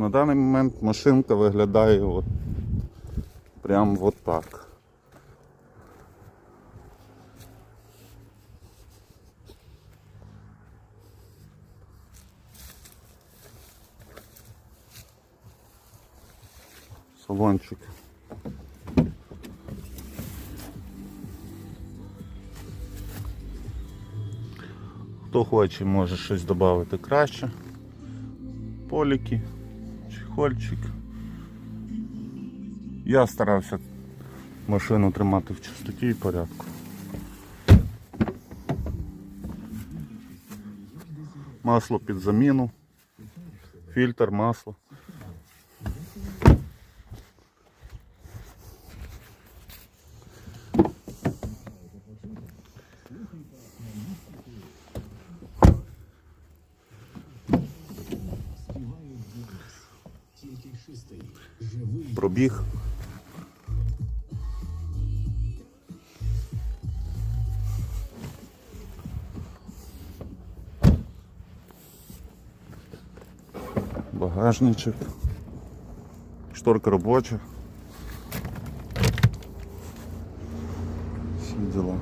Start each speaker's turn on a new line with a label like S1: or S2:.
S1: На даний момент машинка виглядає от прям от так. Салончик. Хто хоче, може щось додати краще. Поліки, чехольчик. Я старався машину тримати в чистоті і порядку. Масло під заміну, фільтр, масло. Пробіг. Багажничок. Шторка робоча. Всі діла.